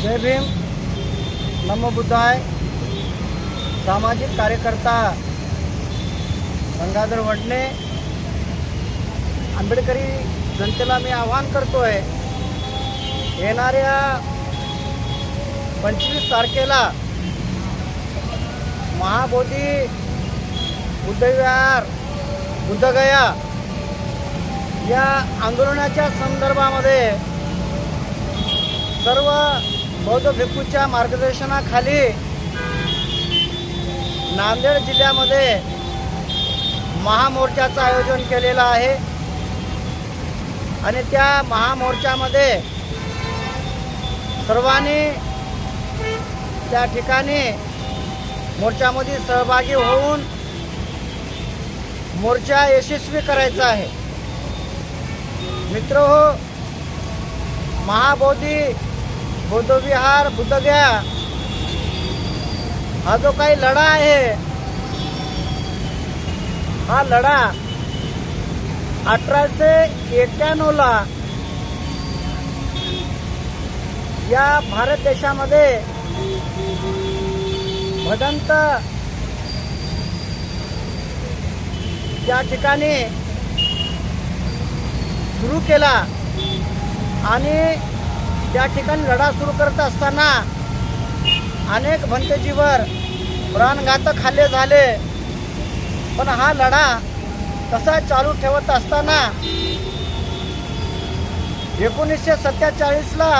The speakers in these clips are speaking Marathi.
जय भीम. नमो बुद्धाय. सामाजिक कार्यकर्ता गंगाधर वडणे. आंबेडकरी जनतेला मी आवाहन करतोय येणाऱ्या पंचवीस तारखेला महाबोधी बुद्धविहार बुद्धगया या आंदोलनाच्या संदर्भामध्ये सर्व बौद्ध भिक्खूच्या मार्गदर्शनाखाली नांदेड जिल्ह्यामध्ये महामोर्चाचं आयोजन केलेलं आहे. आणि त्या महामोर्चामध्ये सर्वांनी त्या ठिकाणी मोर्चामध्ये सहभागी होऊन मोर्चा यशस्वी करायचा आहे. मित्र हो महाबोधी बुद्धविहार बुद्धगया. हा जो काही लढा आहे हा लढा अठराशे एक्क्याण्णवला या भारत देशामध्ये भदंत त्या ठिकाणी सुरू केला आणि त्या ठिकाणी लढा सुरू करत असताना अनेक भंतजीवर प्राणघातक हल्ले झाले. पण हा लढा तसा चालू ठेवत असताना एकोणीसशे सत्तेचाळीसला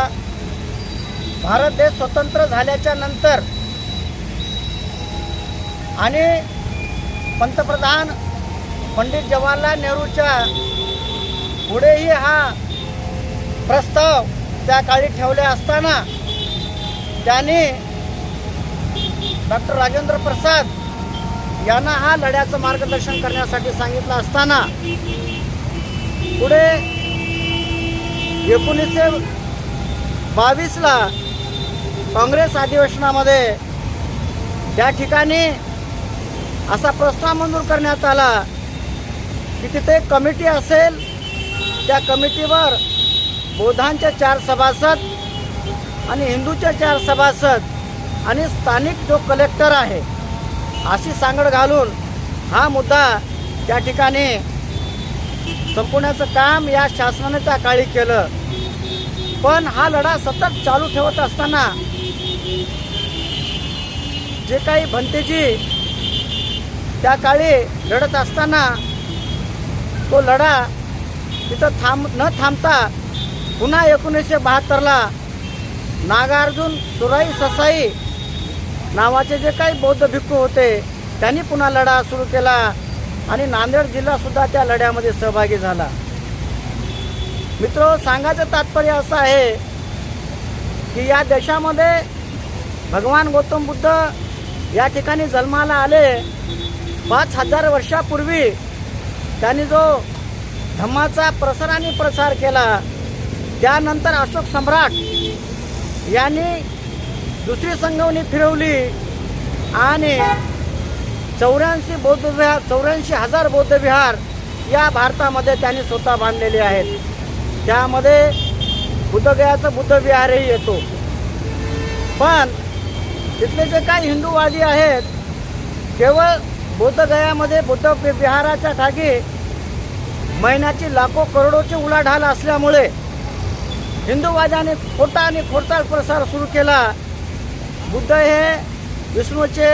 भारत देश स्वतंत्र झाल्याच्यानंतर आणि पंतप्रधान पंडित जवाहरलाल नेहरूच्या पुढेही हा प्रस्ताव त्या काळी ठेवले असताना त्यांनी डॉक्टर राजेंद्र प्रसाद यांना हा लढ्याचं मार्गदर्शन करण्यासाठी सांगितलं असताना पुढे एकोणीसशे बावीसला काँग्रेस अधिवेशनामध्ये त्या ठिकाणी असा प्रस्ताव मंजूर करण्यात आला की तिथे कमिटी असेल त्या कमिटीवर बौद्धांच्या चार सभासद आणि हिंदूच्या चार सभासद आणि स्थानिक जो कलेक्टर आहे अशी सांगड घालून हा मुद्दा त्या ठिकाणी संपवण्याचं काम या शासनाने त्या काळी केलं. पण हा लढा सतत चालू ठेवत असताना जे काही भंतेजी त्या काळी लढत असताना तो लढा तिथं थांब न थांबता पुन्हा एकोणीसशे बहात्तरला नागार्जुन सुराई ससाई नावाचे जे काही बौद्ध भिक्खू होते त्यांनी पुन्हा लढा सुरू केला आणि नांदेड जिल्हासुद्धा त्या लढ्यामध्ये सहभागी झाला. मित्र सांगायचं तात्पर्य असं आहे की या देशामध्ये भगवान गौतम बुद्ध या ठिकाणी जन्माला आले. पाच हजार वर्षापूर्वी त्यांनी जो धम्माचा प्रसार आणि प्रसार केला त्यानंतर अशोक सम्राट यांनी दुसरी संगवणी फिरवली आणि चौऱ्याऐंशी बौद्धविहार चौऱ्याऐंशी हजार बौद्ध विहार या भारतामध्ये त्यांनी स्वतः बांधलेले आहेत. त्यामध्ये बुद्धगयाचं बुद्धविहारही येतो. पण तिथले जे काही हिंदूवादी आहेत केवळ बौद्धगयामध्ये बुद्ध विहाराच्या ठागी महिन्याची लाखो करोडोची उलाढाल असल्यामुळे हिंदूवादाने खोटा आणि खोडताळ प्रसार सुरू केला. बुद्ध हे विष्णूचे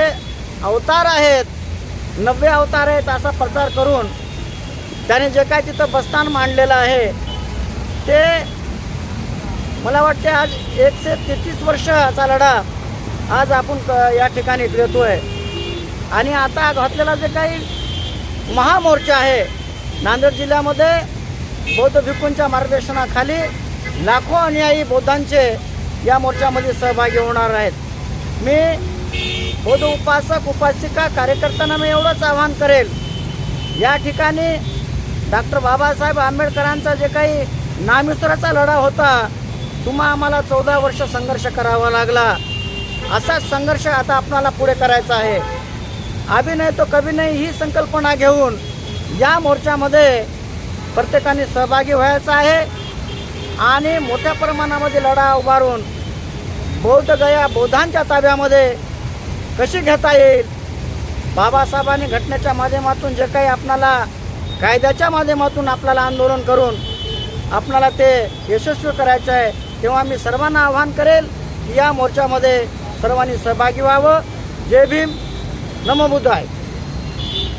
अवतार आहेत. नव्वे अवतार आहेत असा प्रचार करून त्याने जे काय तिथं बस्तान मांडलेलं आहे ते मला वाटते आज एकशे तेहतीस वर्षाचा लढा आज आपण क- या ठिकाणी देतोय आणि आता घातलेला जे काही महामोर्चा आहे नांदेड जिल्ह्यामध्ये बौद्ध भिक्खूंच्या मार्गदर्शनाखाली लाखो अनुयायी बौद्धांचे या मोर्चामध्ये सहभागी होणार आहेत. मी बौद्ध उपासक उपासिका कार्यकर्त्यांना मी एवढंच आवाहन करेल. या ठिकाणी डॉक्टर बाबासाहेब आंबेडकरांचा जे काही नामिस्तराचा लढा होता तुम्हा आम्हाला चौदा वर्ष संघर्ष करावा लागला. असाच संघर्ष आता आपणाला पुढे करायचा आहे. अभिनय तो कभी नाही ही संकल्पना घेऊन या मोर्चामध्ये प्रत्येकाने सहभागी व्हायचं आहे. आणि मोठ्या प्रमाणामध्ये लढा उभारून बौद्ध गया बौद्धांच्या ताब्यामध्ये कशी घेता येईल? बाबासाहेबांनी घटनेच्या माध्यमातून जे काही आपणाला कायद्याच्या माध्यमातून आपल्याला आंदोलन करून आपणाला ते यशस्वी करायचं आहे तेव्हा मी सर्वांना आवाहन करेल की या मोर्चामध्ये सर्वांनी सहभागी व्हावं. जय भीम. नमो आहे